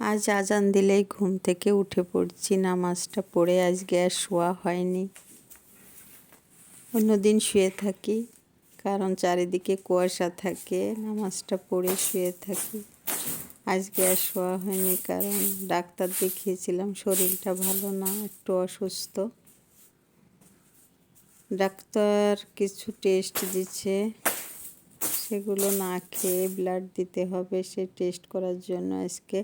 আজ আজান দিলেই ঘুম থেকে উঠে পড়ছি, নামাজটা পড়ে আজকে আর শোয়া হয়নি। অন্যদিন শুয়ে থাকি, কারণ চারিদিকে কুয়াশা থাকে, নামাজটা পড়ে শুয়ে থাকি। আজকে আর শোয়া হয়নি, কারণ ডাক্তার দেখিয়েছিলাম শরীরটা ভালো না, একটু অসুস্থ। ডাক্তার কিছু টেস্ট দিচ্ছে, সেগুলো না খেয়ে ব্লাড দিতে হবে, সে টেস্ট করার জন্য আজকে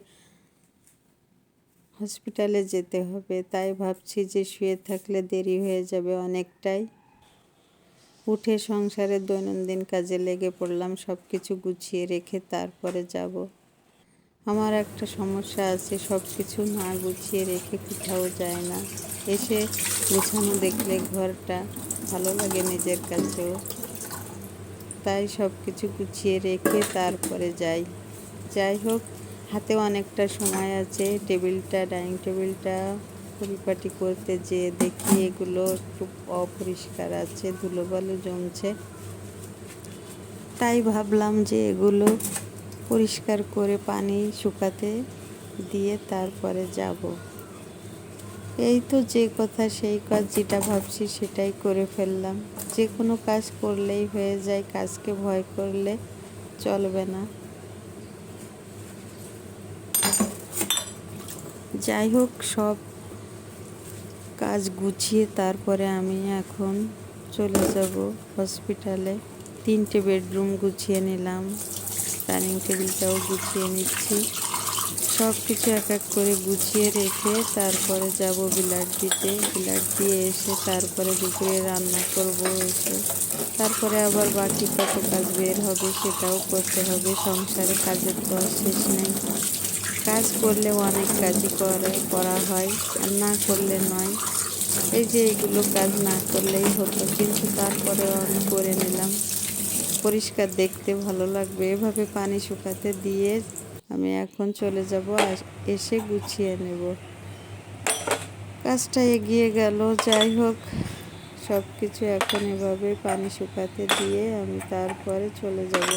হসপিটালে যেতে হবে। তাই ভাবছি যে শুয়ে থাকলে দেরি হয়ে যাবে অনেকটাই। উঠে সংসারের দৈনন্দিন কাজে লেগে পড়লাম সব কিছু গুছিয়ে রেখে তারপরে যাব। আমার একটা সমস্যা আছে সব কিছু না গুছিয়ে রেখে কোথাও যায় না। এসে গুছানো দেখলে ঘরটা ভালো লাগে নিজের কাছেও। তাই সব কিছু গুছিয়ে রেখে তারপরে যাই। যাই হোক হাতেও অনেকটা সময় আছে, টেবিলটা, ডাইনিং টেবিলটা, পরিপাটি করতে যে দেখি এগুলো একটু অপরিষ্কার আছে, ধুলোবালু জমছে। তাই ভাবলাম যে এগুলো পরিষ্কার করে পানি শুকাতে দিয়ে তারপরে যাব। এই তো যে কথা, সেই কাজ যেটা ভাবছি সেটাই করে ফেললাম। যে কোনো কাজ করলেই হয়ে যায়, কাজকে ভয় করলে চলবে না। যাই হোক, সব কাজ গুছিয়ে তারপরে আমি এখন চলে যাব হসপিটালে। তিনটে বেডরুম গুছিয়ে নিলাম, ডাইনিং টেবিলটাও গুছিয়ে নিচ্ছি। সব কিছু এক এক করে গুছিয়ে রেখে তারপরে যাব বিলাট দিতে। বিলাট দিয়ে এসে তারপরে দুপুরে রান্না করব এসে। তারপরে আবার বাকি কত কাজ বের হবে সেটাও করতে হবে। সংসারে কাজের তো শেষ নেই। কাজ করলে অনেক কাজই করে, করা হয়, আর না করলে নয়। এই যে এগুলো কাজ না করলেই হতো, কিন্তু তারপরেও আমি করে নিলাম। পরিষ্কার দেখতে ভালো লাগবে। এভাবে পানি শুকাতে দিয়ে আমি এখন চলে যাব, আর এসে গুছিয়ে নেব। কাজটা এগিয়ে গেল, যাই হোক সব কিছু এখন এভাবে পানি শুকাতে দিয়ে আমি তারপরে চলে যাব।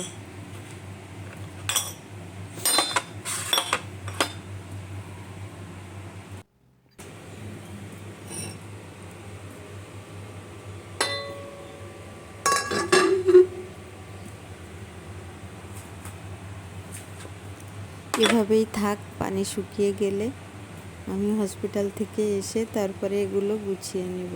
এভাবেই থাক, পানি শুকিয়ে গেলে। আমি হসপিটাল থেকে এসে তারপরে এগুলো গুছিয়ে নেব।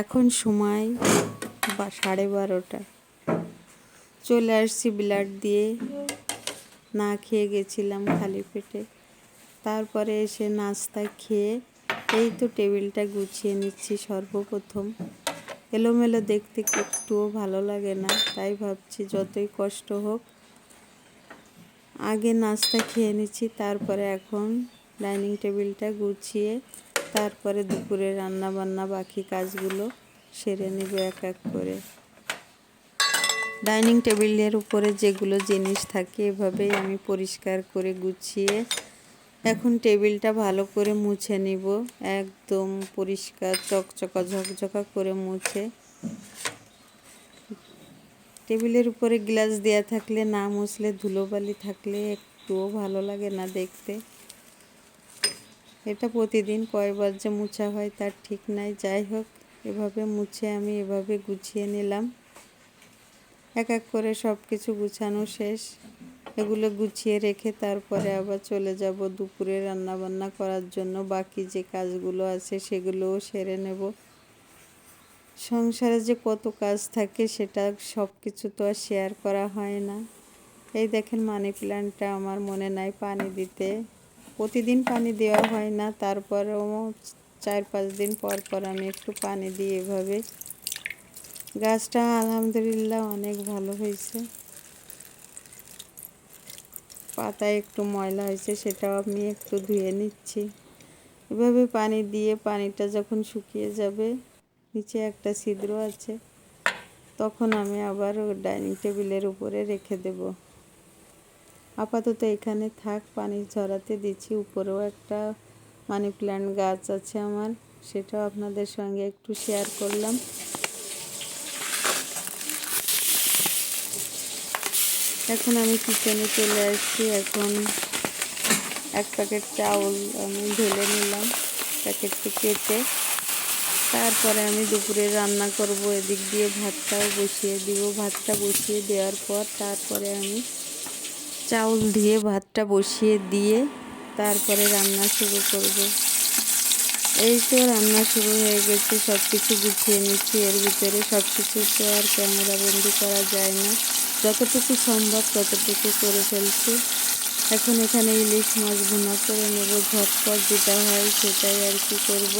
এখন সময় বা সাড়ে বারোটা। চলে আসছি ব্লাড দিয়ে। না খেয়ে গেছিলাম খালি পেটে। তারপরে এসে নাস্তা খেয়ে এই তো টেবিলটা গুছিয়ে নিচ্ছি সর্বপ্রথম। এলোমেলো দেখতে একটুও ভালো লাগে না, তাই ভাবছি যতই কষ্ট হোক আগে নাস্তা খেয়ে নিচ্ছি, তারপরে এখন ডাইনিং টেবিলটা গুছিয়ে তারপরে দুপুরে রান্না বান্না বাকি কাজগুলো সেরে নেব এক এক করে। ডাইনিং টেবিলের উপরে যেগুলো জিনিস থাকে এভাবেই আমি পরিষ্কার করে গুছিয়ে এখন টেবিলটা ভালো করে মুছে নিব। একদম পরিষ্কার, চকচকা, ঝকঝকা করে মুছে। টেবিলের উপরে গ্লাস দেওয়া থাকলে, না মুছলে, ধুলোবালি থাকলে একটুও ভালো লাগে না দেখতে। এটা প্রতিদিন কয়বার যে মুছা হয় তার ঠিক নাই। যাই হোক, এভাবে মুছে আমি এভাবে গুছিয়ে নিলাম। এক এক করে সব কিছু গুছানো শেষ। এগুলো গুছিয়ে রেখে তারপরে আবার চলে যাব দুপুরে রান্না বান্না করার জন্য। বাকি যে কাজগুলো আছে সেগুলোও সেরে নেব। সংসারে যে কত কাজ থাকে সেটা সব কিছু তো আর শেয়ার করা হয় না। এই দেখেন মানি প্ল্যান্টটা আমার মনে নাই পানি দিতে। প্রতিদিন পানি দেওয়া হয় না, তারপরেও চার পাঁচ দিন পর পর আমি একটু পানি দিই এভাবে। গাছটা আলহামদুলিল্লাহ অনেক ভালো হয়েছে। পাতায় একটু ময়লা হয়েছে সেটাও আমি একটু ধুয়ে নিচ্ছি। এভাবে পানি দিয়ে পানিটা যখন শুকিয়ে যাবে, নিচে একটা ছিদ্র আছে, তখন আমি আবার ডাইনিং টেবিলের উপরে রেখে দেব। আপাতত এখানে থাক, পানি ঝরাতে দিচ্ছি। উপরেও একটা মানি প্ল্যান্ট গাছ আছে আমার, সেটাও আপনাদের সঙ্গে একটু শেয়ার করলাম। এখন আমি কিচেনে চলে আসছি। এখন এক প্যাকেট চাউল আমি ঢেলে নিলাম প্যাকেটটি কেটে। তারপরে আমি দুপুরে রান্না করব, এদিক দিয়ে ভাতটাও বসিয়ে দিব। ভাতটা বসিয়ে দেওয়ার পর তারপরে আমি চাউল দিয়ে ভাতটা বসিয়ে দিয়ে তারপরে রান্না শুরু করব। এই তো রান্না শুরু হয়ে গেছে সব কিছু গুছিয়ে নিচ্ছি। এর ভিতরে সব কিছু তো আর ক্যামেরা বন্দি করা যায় না। যতটুকু সম্ভব ততটুকু করে ফেলছি। এখন এখানে ইলিশ মাছ ভুনা করে নেব, ঝটপট যেটা হয় সেটাই আর কি করব।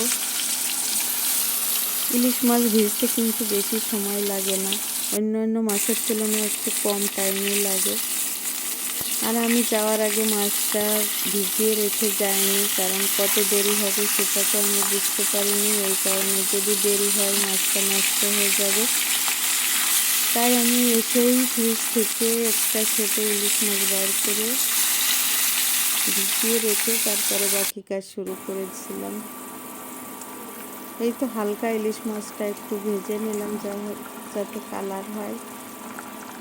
ইলিশ মাছ ভিজতে কিন্তু বেশি সময় লাগে না, অন্য অন্য মাছের তুলনায় একটু কম টাইমই লাগে। আর আমি যাওয়ার আগে মাছটা ভিজিয়ে রেখে যাইনি, কারণ কত দেরি হবে সেটা তো আমি বুঝতে পারিনি, এই কারণে যদি দেরি হয় মাছটা নষ্ট হয়ে যাবে। তাই আমি এসেই ফ্রিজ থেকে একটা ছোটো ইলিশ মাছ বার করে ভিজিয়ে রেখে তারপরে বাকি কাজ শুরু করেছিলাম। এই তো হালকা ইলিশ মাছটা একটু ভেজে নিলাম যা যাতে কালার হয়।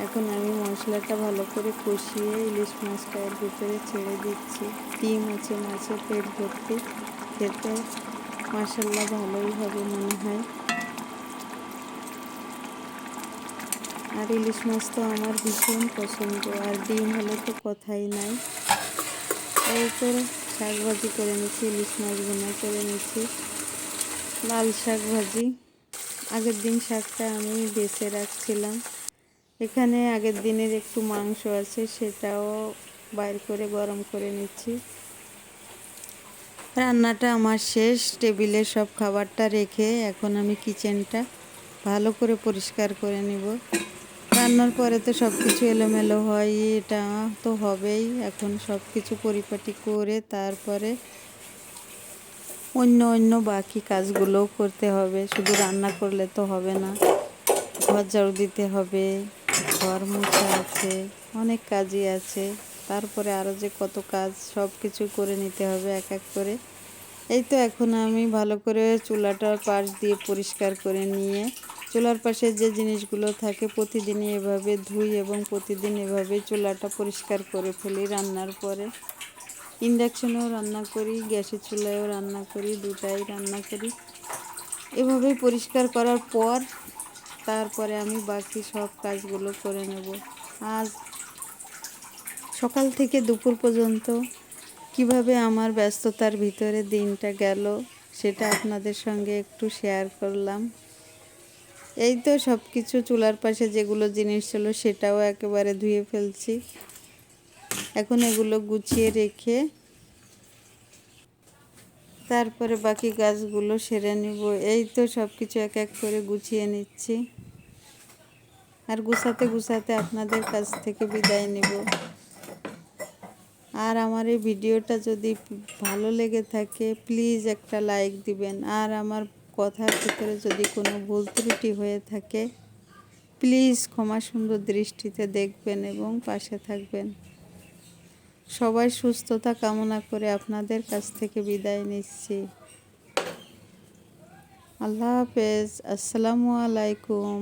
এখন আমি মশলাটা ভালো করে কষিয়ে ইলিশ মাছটা এর ভিতরে ছেড়ে দিচ্ছি। ডিম আছে, মাছের পেট ভর্তি। খেতে মাসাল্লা ভালোই হবে মনে হয়। আর ইলিশ মাছ তো আমার ভীষণ পছন্দ, আর ডিম হলে তো কথাই নাই। এই করে শাক ভাজি করে নিচ্ছি, ইলিশ মাছ ভুনা করে নিচ্ছি। লাল শাক ভাজি আগের দিন শাকটা আমি বেছে রাখছিলাম। এখানে আগের দিনের একটু মাংস আছে, সেটাও বাইর করে গরম করে নিচ্ছি। রান্নাটা আমার শেষ, টেবিলে সব খাবারটা রেখে এখন আমি কিচেনটা ভালো করে পরিষ্কার করে নিব। রান্নার পরে তো সব কিছু এলোমেলো হয়, এটা তো হবেই। এখন সব কিছু পরিপাটি করে তারপরে অন্য অন্য বাকি কাজগুলোও করতে হবে। শুধু রান্না করলে তো হবে না। ঘর ঝাড়ু দিতে হবে, ঘর মোছা আছে, অনেক কাজই আছে। তারপরে আরও যে কত কাজ সব কিছু করে নিতে হবে এক এক করে। এই তো এখন আমি ভালো করে চুলাটার পাশ দিয়ে পরিষ্কার করে নিয়ে চুলার পাশে যে জিনিসগুলো থাকে প্রতিদিনই এভাবে ধুই এবং প্রতিদিন এভাবে চুলাটা পরিষ্কার করে ফেলি রান্নার পরে। ইন্ডাকশনেও রান্না করি, গ্যাসের চুলায়ও রান্না করি, দুটাই রান্না করি। এভাবেই পরিষ্কার করার পর তারপরে আমি বাকি সব কাজগুলো করে নেব। আজ সকাল থেকে দুপুর পর্যন্ত কীভাবে আমার ব্যস্ততার ভিতরে দিনটা গেল সেটা আপনাদের সঙ্গে একটু শেয়ার করলাম। এই তো সব কিছু চুলার পাশে যেগুলো জিনিস ছিল সেটাও একেবারে ধুয়ে ফেলছি। এখন এগুলো গুছিয়ে রেখে তারপরে বাকি গাছগুলো সেরে নিব। এই তো সব কিছু এক এক করে গুছিয়ে নিচ্ছি। আর গুছাতে গুছাতে আপনাদের কাছ থেকে বিদায় নিব। আর আমার এই ভিডিওটা যদি ভালো লেগে থাকে প্লিজ একটা লাইক দিবেন। আর আমার কথার ভিতরে যদি কোনো ভুল ত্রুটি হয়ে থাকে প্লিজ ক্ষমা সুন্দর দৃষ্টিতে দেখবেন এবং পাশে থাকবেন। সবাই সুস্থতা কামনা করে আপনাদের কাছ থেকে বিদায় নিচ্ছি। আল্লাহ হাফেজ, আসসালামু আলাইকুম।